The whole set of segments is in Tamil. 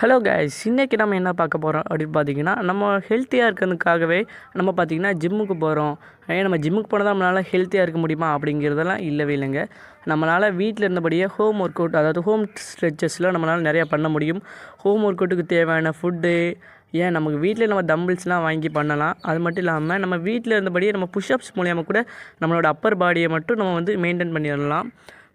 ஹலோ கைஸ் இன்றைக்கி நம்ம என்ன பார்க்க போகிறோம் அப்படின்னு பார்த்தீங்கன்னா நம்ம ஹெல்த்தியாக இருக்கிறதுக்காகவே நம்ம பார்த்திங்கன்னா ஜிம்முக்கு போகிறோம் ஏன் நம்ம ஜிம்முக்கு போனால் தான் நம்மளால் ஹெல்த்தியாக இருக்க முடியுமா அப்படிங்கிறதெல்லாம் இல்லவே இல்லைங்க. நம்மளால் வீட்டில் இருந்தபடியே ஹோம் ஒர்க் அவுட் அதாவது ஹோம் ஸ்ட்ரெச்சஸில் நம்மளால் நிறையா பண்ண முடியும். ஹோம் ஒர்க் அவுட்டுக்கு தேவையான ஃபுட்டு ஏன் நமக்கு வீட்டில் நம்ம டம்பிள்ஸ்லாம் வாங்கி பண்ணலாம். அது மட்டும் இல்லாமல் நம்ம வீட்டில் இருந்தபடியே நம்ம புஷ்அப்ஸ் மூலியமாக கூட நம்மளோட அப்பர் பாடியை மட்டும் நம்ம வந்து மெயின்டைன் பண்ணிடலாம்.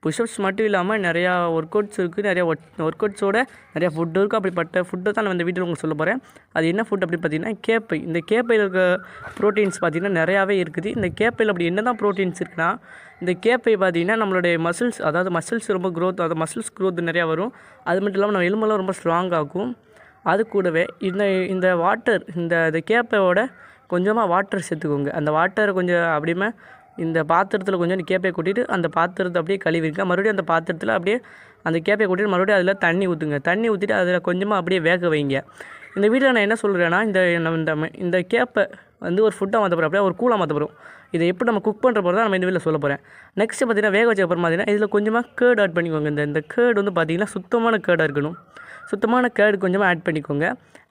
புஷ்அப்ஸ் மட்டும் இல்லாமல் நிறையா ஒர்க் அவுட்ஸ் இருக்குது நிறையா ஒர்க் அவுட்ஸோட நிறையா ஃபுட்டு இருக்குது அப்படிப்பட்ட ஃபுட்டை தான் நான் இந்த வீட்டில் உங்களுக்கு சொல்ல போகிறேன் அது என்ன ஃபுட் அப்படின்னு பார்த்தீங்கன்னா கேப்பை. இந்த கேப்பையில் இருக்க ப்ரோட்டீன்ஸ் பார்த்திங்கன்னா நிறையாவே இருக்குது. இந்த கேப்பையில் அப்படி என்ன தான் ப்ரோட்டீன்ஸ் இருக்குன்னா இந்த கேப்பை பார்த்திங்கன்னா நம்மளுடைய மசில்ஸ் அதாவது மசில்ஸ் ரொம்ப க்ரோத் அதாவது மசில்ஸ் க்ரோத் நிறையா வரும். அது மட்டும் இல்லாமல் நம்ம எலும்பெல்லாம் ரொம்ப ஸ்ட்ராங் ஆகும் அது கூடவே இந்த இந்த வாட்டர் இந்த இந்த கேப்பையோட கொஞ்சமாக வாட்டர் சேர்த்துக்கோங்க. அந்த வாட்டரை கொஞ்சம் அப்படியுமே இந்த பாத்திரத்தில் கொஞ்சம் கேப்பையை கொட்டிட்டு அந்த பாத்திரத்தை அப்படியே கழுவிருங்க. மறுபடியும் அந்த பாத்திரத்தில் அப்படியே அந்த கேப்பையை கொட்டிட்டு மறுபடியும் அதில் தண்ணி ஊற்றுங்க தண்ணி ஊற்றிட்டு அதில் கொஞ்சமாக அப்படியே வேக வைங்க. இந்த வீடியோவில் நான் என்ன சொல்கிறேன்னா இந்த நம்ம இந்த இந்த கேப்பை வந்து ஒரு ஃபுட்டாக மாற்ற போகிறோம் அப்படியே ஒரு கூலாக மாற்ற போகிறோம் இதை எப்படி நம்ம குக் பண்ணுற போகிறதா நம்ம இந்த வீட்டில் சொல்ல போகிறேன் நெக்ஸ்ட்டு பார்த்தீங்கன்னா வேக வச்ச அப்புறம் பார்த்தீங்கன்னா இதில் கொஞ்சமாக கேர்டு ஆட் பண்ணிக்கோங்க. இந்த இந்த கேர்டு வந்து பார்த்திங்கன்னா சுத்தமான கேர்டாக இருக்கணும். சுத்தமான கேர்டு கொஞ்சமாக ஆட் பண்ணிக்கோங்க.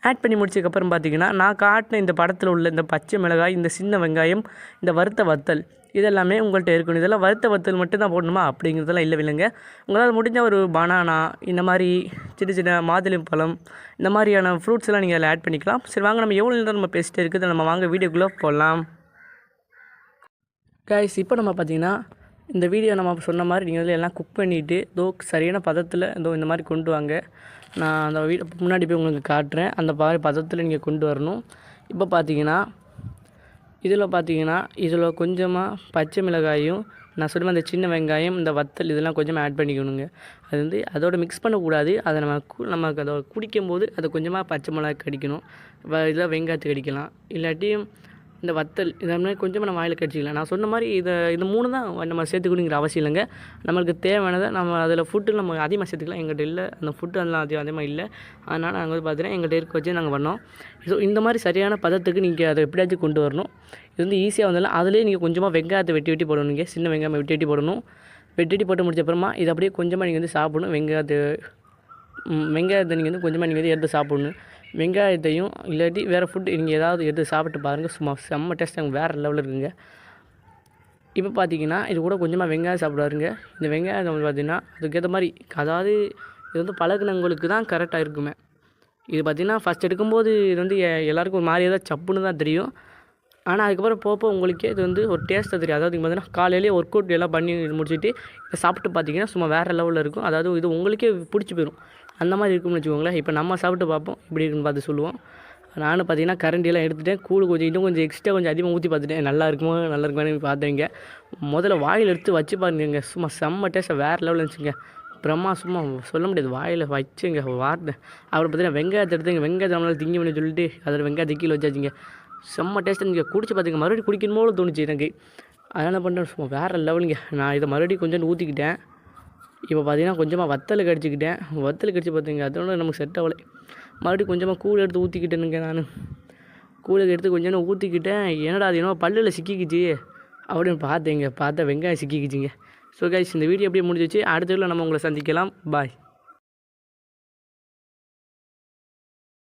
ஆட் பண்ணி முடிச்சதுக்கப்புறம் பார்த்தீங்கன்னா நான் காட்டின இந்த படத்தில் உள்ள இந்த பச்சை மிளகாய் இந்த சின்ன வெங்காயம் இந்த வறுத்த வத்தல் இதெல்லாமே உங்கள்கிட்ட இருக்கணும். இதெல்லாம் வறுத்த வத்தல் மட்டும் தான் போடணுமா? அப்படிங்கிறதெல்லாம் இல்லை இல்லைங்க உங்களால் முடிஞ்ச ஒரு பனானா இந்த மாதிரி சின்ன சின்ன மாதுளை பழம் இந்த மாதிரியான ஃப்ரூட்ஸ் எல்லாம் நீங்கள் அதில் ஆட் பண்ணிக்கலாம். சரி வாங்க நம்ம எவ்வளோ நேரம் நம்ம பேசிட்டு இருக்குது நம்ம வாங்க வீடியோக்குள்ளே போடலாம் கைஸ் இப்போ நம்ம பார்த்தீங்கன்னா இந்த வீடியோ நம்ம சொன்ன மாதிரி நீங்கள் வந்து எல்லாம் குக் பண்ணிவிட்டு இதோ சரியான பதத்தில் இதோ இந்த மாதிரி கொண்டு வாங்க. நான் அந்த வீடு முன்னாடி போய் உங்களுக்கு காட்டுறேன். அந்த மாதிரி பதத்தில் நீங்கள் கொண்டு வரணும். இப்போ பார்த்தீங்கன்னா இதில் பார்த்தீங்கன்னா இதில் கொஞ்சமாக பச்சை மிளகாயும் நான் சொல்லுவேன் அந்த சின்ன வெங்காயம் இந்த வத்தல் இதெல்லாம் கொஞ்சமாக ஆட் பண்ணிக்கணுங்க. அது வந்து அதோட மிக்ஸ் பண்ணக்கூடாது. அதை நம்ம கு நமக்கு அதை குடிக்கும்போது அதை கொஞ்சமாக பச்சை மிளகாய் கடிக்கணும். வ- இதில் வெங்காயத்துக்கு கடிக்கலாம். இல்லாட்டியும் இந்த வத்தல் இதெல்லாம் கொஞ்சமாக நம்ம வாயில் கடிச்சிக்கலாம். நான் சொன்ன மாதிரி இதை இந்த மூணு தான் நம்ம சேர்த்துக்கணுங்கிற அவசியம் இல்லைங்க. நம்மளுக்கு தேவையானதை நம்ம அதில் ஃபுட்டு நம்ம அதிகமாக சேர்த்துக்கலாம். எங்கள்கிட்ட இல்லை. அந்த ஃபுட்டு அதெல்லாம் அதிகம் அதிகமாக இல்லை. அதனால் நாங்கள் வந்து பார்த்தீங்கன்னா எங்கள்கிட்ட இருக்க வச்சு நாங்கள் பண்ணோம். ஸோ இந்த மாதிரி சரியான பதத்துக்கு நீங்கள் அதை எப்படியாச்சும் கொண்டு வரணும். இது வந்து ஈஸியாக வந்தாலும் அதுலேயே நீங்கள் கொஞ்சமாக வெங்காயத்தை வெட்டி வெட்டி போடணும் நீங்கள் சின்ன வெங்காயம் வெட்டி வெட்டி போடணும். வெட்டி வெட்டி போட்டு முடிச்ச அப்புறமா இது அப்படியே கொஞ்சமாக நீங்கள் வந்து சாப்பிடணும். வெங்காயத்தை வெங்காயத்தை நீங்கள் வந்து கொஞ்சமாக நீங்கள் வந்து எடுத்து சாப்பிடணும். வெங்காயத்தையும் இல்லாட்டி வேறு ஃபுட்டு நீங்கள் ஏதாவது எடுத்து சாப்பிட்டு பாருங்கள் சும்மா செம்ம டேஸ்ட் அங்கே வேறு லெவலில் இருக்குங்க. இப்போ பார்த்தீங்கன்னா இது கூட கொஞ்சமாக வெங்காயம் சாப்பிடுவாருங்க. இந்த வெங்காயம் வந்து பார்த்திங்கன்னா அதுக்கேற்ற மாதிரி அதாவது இது வந்து பழகுனவங்களுக்கு தான் கரெக்டாக இருக்குமே. இது பார்த்திங்கன்னா ஃபஸ்ட் எடுக்கும்போது இது வந்து எல்லாேருக்கும் எல்லாருக்கும் ஒரு மாதிரி ஏதாவது சப்புன்னு தான் தெரியும். ஆனால் அதுக்கப்புறம் போக உங்களுக்கே இது வந்து ஒரு டேஸ்ட்டாக தெரியும். அதாவது பார்த்தீங்கன்னா காலையிலேயே ஒர்க் அவுட் எல்லாம் பண்ணி முடிச்சுட்டு இப்போ சாப்பிட்டு பார்த்தீங்கன்னா சும்மா வேறு லெவலில் இருக்கும். அதாவது இது உங்களுக்கே பிடிச்சி போயிடும் அந்த மாதிரி இருக்கும்னு வச்சுக்கோங்களேன். இப்போ நம்ம சாப்பிட்டு பார்ப்போம். இப்படி இருக்குன்னு பார்த்து சொல்லுவோம். நானும் பார்த்தீங்கன்னா கரண்டியெல்லாம் எடுத்துட்டேன். கூழ் கொஞ்சம் இன்னும் கொஞ்சம் எக்ஸ்ட்ரா கொஞ்சம் அதிகமாக ஊற்றி பார்த்துட்டேன். நல்லா இருக்குமோ? நல்லா இருக்குமான்னு பார்த்தேங்க முதல்ல வாயில் எடுத்து வச்சு பாருங்க சும்மா செம்ம டேஸ்ட்டாக வேறு லெவலில் இருந்துச்சுங்க. பிரம்மா சும்மா சொல்ல முடியாது. வாயில் வச்சுங்க வார்த்தை. அப்புறம் பார்த்தீங்கன்னா வெங்காயத்தை எடுத்துங்க. வெங்காயத்தை நம்மளால் திங்க பண்ணி சொல்லிட்டு அதில் வெங்காயத்தை கீழே வச்சாச்சுங்க. செம்ம டேஸ்ட் நீங்கள் குடிச்சு பார்த்துங்க மறுபடியும் குடிக்கணும் போல தோணுச்சு எனக்கு. அதனால் என்ன பண்ணுறேன் சும்மா வேறு லெவலுங்க நான் இதை மறுபடியும் கொஞ்சோண்டு ஊற்றிக்கிட்டேன் இப்போ பார்த்தீங்கன்னா கொஞ்சமாக வத்தல் கடிச்சிக்கிட்டேன். வத்தல் கடிச்சு பார்த்தீங்க அதோட நமக்கு செட் ஆகலை. மறுபடியும் கொஞ்சமாக கூழ் எடுத்து ஊற்றிக்கிட்டேனுங்க நான். கூழை எடுத்து கொஞ்சம் ஊற்றிக்கிட்டேன் என்னடா அது என்னமோ பல்லில் சிக்கிக்கிச்சு. அப்படின்னு பார்த்தேங்க. பார்த்தா வெங்காயம் சிக்கிக்கிச்சிங்க. ஸோ கைஸ் இந்த வீடியோ அப்படியே முடிஞ்சிச்சு. அடுத்த வீடியோவில் நம்ம உங்களை சந்திக்கலாம். பாய்